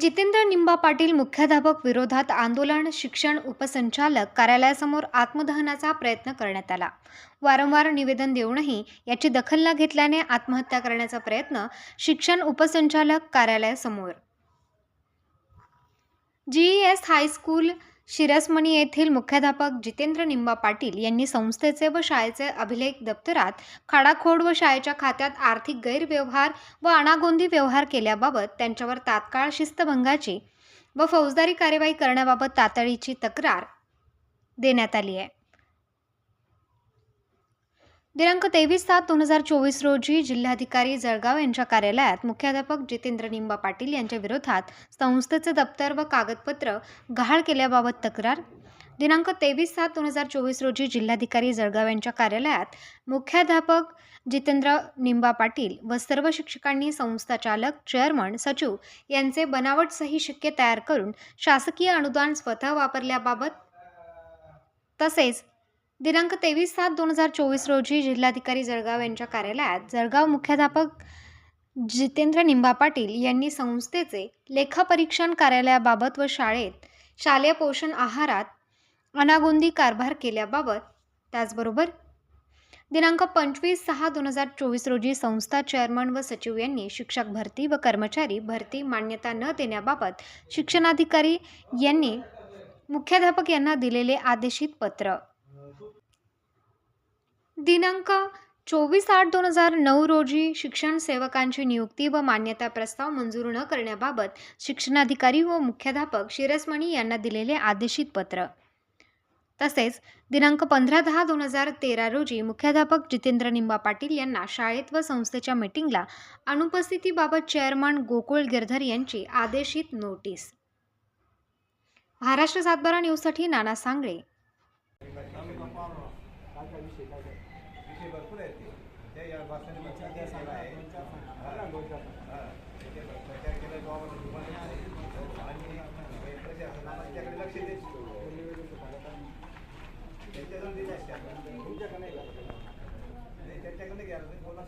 जितेंद्र निंबा पाटील मुख्याध्यापक विरोधात आंदोलन शिक्षण उपसंचालक कार्यालयासमोर आत्मदहनाचा प्रयत्न करण्यात आला. वारंवार निवेदन देऊनही याची दखल न घेतल्याने आत्महत्या करण्याचा प्रयत्न शिक्षण उपसंचालक कार्यालयासमोर. जीईएस हायस्कूल शिरसमणी येथील मुख्याध्यापक जितेंद्र निंबा पाटील यांनी संस्थेचे व शाळेचे अभिलेख दप्तरात खाडाखोड व शाळेच्या खात्यात आर्थिक गैरव्यवहार व अनागोंदी व्यवहार केल्याबाबत त्यांच्यावर तात्काळ शिस्तभंगाची व फौजदारी कार्यवाही करण्याबाबत तातडीची तक्रार देण्यात आली आहे. दिनांक तेवीस सात दोन हजार चोवीस रोजी जिल्हाधिकारी जळगाव यांच्या कार्यालयात मुख्याध्यापक जितेंद्र निंबा पाटील यांच्या विरोधात संस्थेचे दप्तर व कागदपत्र गहाळ केल्याबाबत तक्रार. दिनांक तेवीस सात दोन हजार चोवीस रोजी जिल्हाधिकारी जळगाव यांच्या कार्यालयात मुख्याध्यापक जितेंद्र निंबा पाटील व सर्व शिक्षकांनी संस्था चालक चेअरमन सचिव यांचे बनावट सही शिक्के तयार करून शासकीय अनुदान स्वतः वापरल्याबाबत तसेच दिनांक तेवीस सात दोन हजार चोवीस रोजी जिल्हाधिकारी जळगाव यांच्या कार्यालयात जळगाव मुख्याध्यापक जितेंद्र निंबा पाटील यांनी संस्थेचे लेखापरीक्षण कार्यालयाबाबत व शाळेत शालेय पोषण आहारात अनागोंदी कारभार केल्याबाबत त्याचबरोबर दिनांक पंचवीस सहा दोन हजार चोवीस रोजी संस्था चेअरमन व सचिव यांनी शिक्षक भरती व कर्मचारी भरती मान्यता न देण्याबाबत शिक्षणाधिकारी यांनी मुख्याध्यापक यांना दिलेले आदेशित पत्र. दिनांक चोवीस आठ दोन हजार नऊ रोजी शिक्षण सेवकांची नियुक्ती व मान्यता प्रस्ताव मंजूर न करण्याबाबत शिक्षणाधिकारी व मुख्याध्यापक शिरसमणी यांना दिलेले आदेशित पत्र. तसेच दिनांक पंधरा दहा दोन हजार तेरा रोजी मुख्याध्यापक जितेंद्र निंबा पाटील यांना शाळेत व संस्थेच्या मीटिंगला अनुपस्थितीबाबत चेअरमन गोकुळ गिरधर यांची आदेशित नोटीस. महाराष्ट्र सातबारा न्यूजसाठी नाना सांगळे. विषय भरपूर आहेत ते. त्या या भाषेने विचार केला आहे हा, त्याचे प्रचार केला गावामध्ये तुम्हाला आणि त्याकडे लक्ष देत त्यांच्याजवळ दिले असते त्यांच्याकडे घ्यायला बोला